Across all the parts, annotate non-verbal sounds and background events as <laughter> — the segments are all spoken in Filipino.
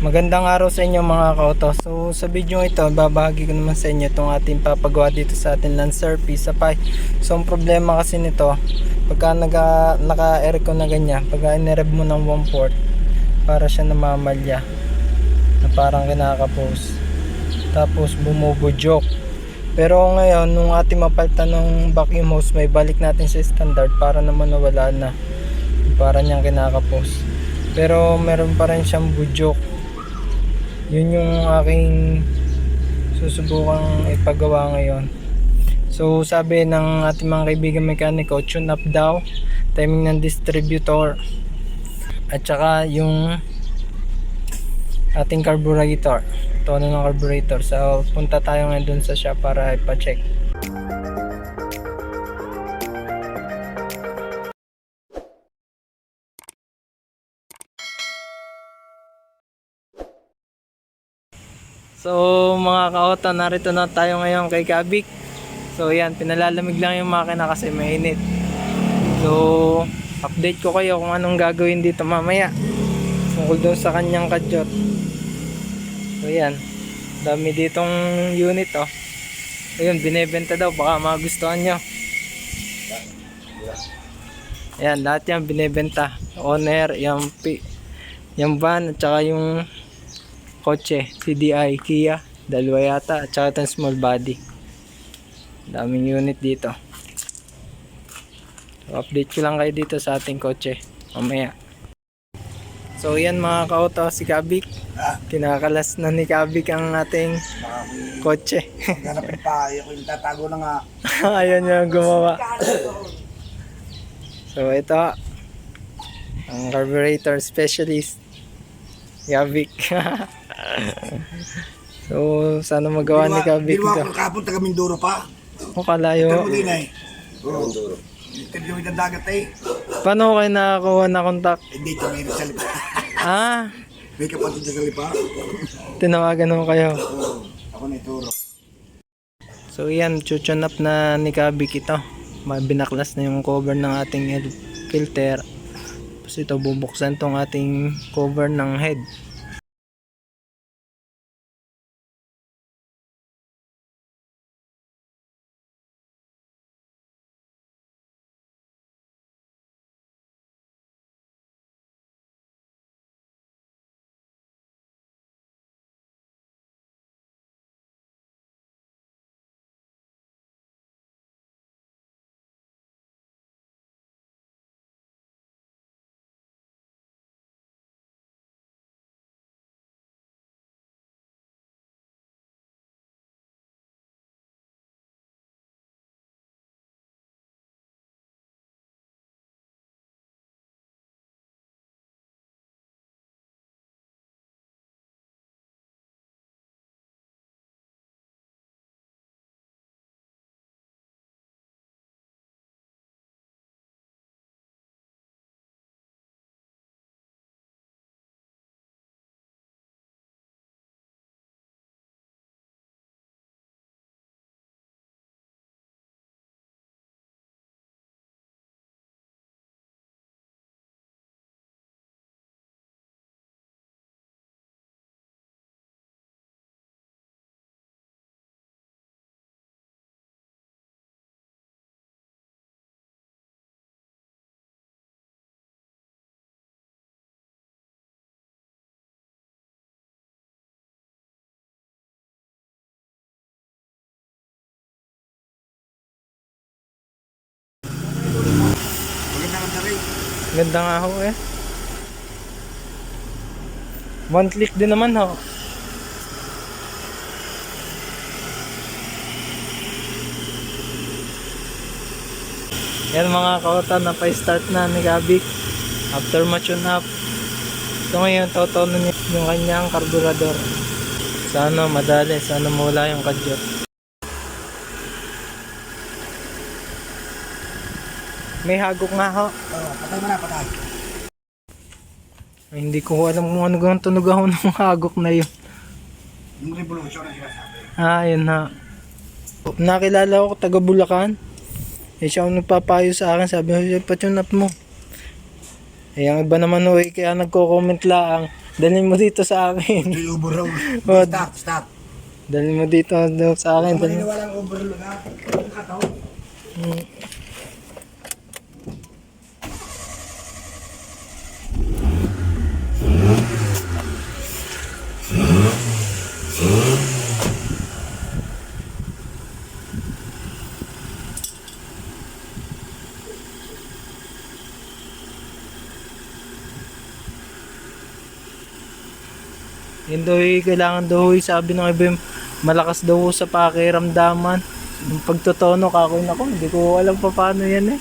Magandang araw sa inyo mga kauto. So sa video ito, babahagi ko naman sa inyo itong ating papagawa dito sa ating Lancer Pisapay. So ang problema kasi nito, pagka naka, naka-aircon na ganyan, pagka inireb mo ng 1 port, para siya namamalya na parang kinakapos. Tapos bumubudyok. Pero ngayon, nung ating mapalitan ng vacuum hose, may balik natin sa standard para naman nawala na. Para niyang kinakapos. Pero meron pa rin siyang budyok yun yung aking susubukang ipagawa ngayon. So sabi ng ating mga kaibigan mekaniko tune up daw timing ng distributor. At saka yung ating carburetor tono ng carburetor so punta tayo ngayon dun sa shop para ipa-check So mga kaota, narito na tayo ngayon kay Kabik. So yan, pinalalamig lang yung makina kasi mainit. So update ko kayo kung anong gagawin dito mamaya. Tungkol doon sa kanyang kadyot. So yan, dami ditong unit oh. Ayun, binebenta daw, baka magustuhan nyo. Ayan, lahat yan binebenta. Owner, yung, yung van, at saka yung kotse, CDI, Kia, dalawa yata, at saka itong small body. Daming unit dito. So, update ko lang kayo dito sa ating kotse, mamaya. So yan mga kauto, si Kabik. Kinakalas na ni Kabik ang ating kotse. Ganapin pa, ako yung tatago na nga. <laughs> Ayan yung gumawa. <laughs> So ito, ang carburetor specialist, Kabik. <laughs> <laughs> so sana magawa ni Kabik ito. ko kahapon taga Mindoro pa. O kalayo. Pero mo din eh. Oo. Mindoro. Interview ng dagat eh. Paano kayo nakakuha na contact? Eh, dito may sa lipa. Ah, May kapatid sa lipa. tinawagan mo kayo. Oo. Ako na ituro. So yan, chuchon up na ni Kabik ito. Binaklas na yung cover ng ating filter. Tapos ito, bubuksan tong ating cover ng head. Ganda nga ho eh. One click din naman ho. Yan mga kautan na pa-start na ni Gabik after ma-tune up. So ngayon totono niya yung kanyang karburador. Sana madali, sana mawala yung kadyot. May hagok nga ho. Oo, patay mo na, patay. Ay, hindi ko alam kung ano gang tunog ako ng hagok na yun. Yung revolution na sinasabi. Ah, yun na. Nakilala ko taga Bulacan. Eh siya ang nagpapayo sa akin. Sabi ko, patune up mo. Eh ang iba naman eh, kaya nagko-comment lang. Dalhin mo dito sa akin. Hindi overhaul. <laughs> Oh. Stop, stop. Dalhin mo dito daw sa akin. Dalhin. Maniniwalang overhaul na. Kataon. Mm. Yun daw eh, kailangan daw eh, sabi ng iba malakas daw sa pakiramdaman. Yung pagtotono kakoy na ko, hindi ko alam pa paano yan eh.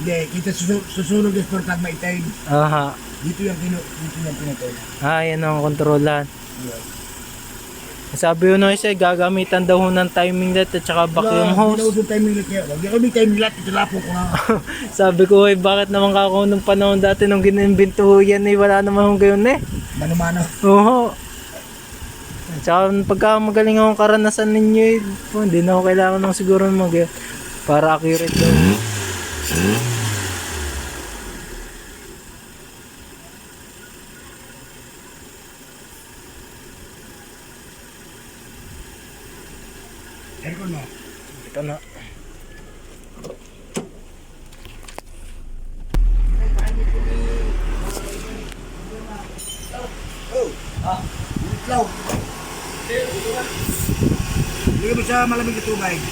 Hindi, kita susu- susunog yung sport pag maitay. Aha. Dito yung pino, dito yung pinatol. Ah, yan ang kontrolan. Sabi ko nung isa, gagamitan daw ho ng timing net at saka vacuum hose. Time nila kaya. Huwag ako may time nila, itulapo ko na. <laughs> Sabi ko, eh, bakit naman kako nung panahon dati nung ginimbento ho yan eh, wala naman hong gayon eh. Mano-mano. Oo. At saka pagka magaling akong karanasan ninyo eh, po, hindi na ako kailangan ng siguro mag para accurate daw. Aircon mo. Ito na. Iklaw. Lagyan mo sa malamig na tubig.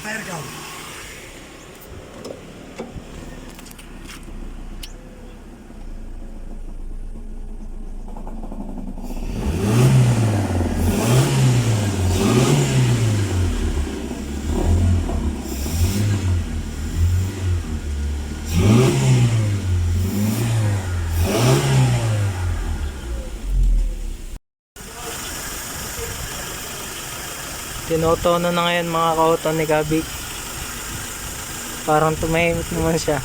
Fire ka. Tinotono na ngayon mga kauto ni Gabi. Parang tumahimik naman siya.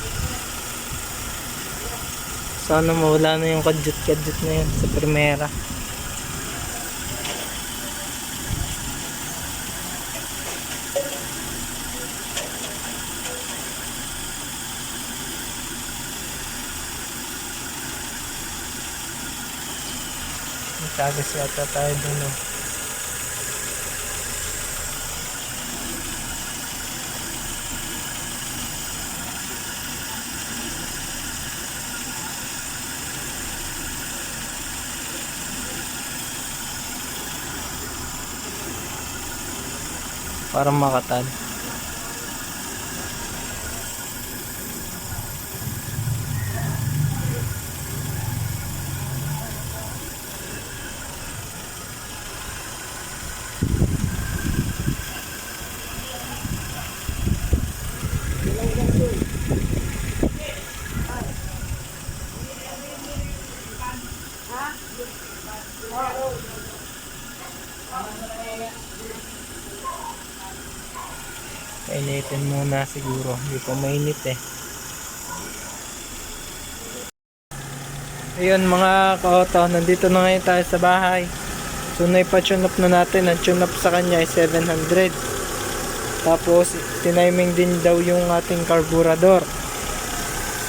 Sana mawala na yung kadyut-kadyut na yun sa primera. Nagkagis yata tayo dun oh. Parang makatan. Muna siguro. Hindi pa mainit eh. Ayun mga kaoto, nandito na ngayon tayo sa bahay. So naipa-tune up na natin. Ang tune up sa kanya ay 700. Tapos tiniming din daw yung ating carburetor.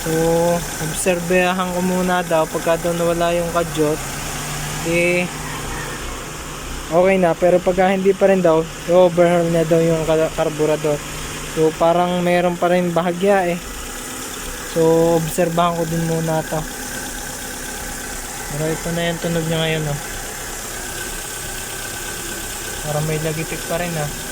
So obserbahan ko muna daw pagka daw nawala yung kadyot. Eh okay na pero pagka hindi pa rin daw i-overhaul niya daw yung carburetor so parang meron pa rin bahagya eh. So obserbahan ko din muna to. Pero ito na yung tunog niya ngayon oh. parang may lagitik pa rin ah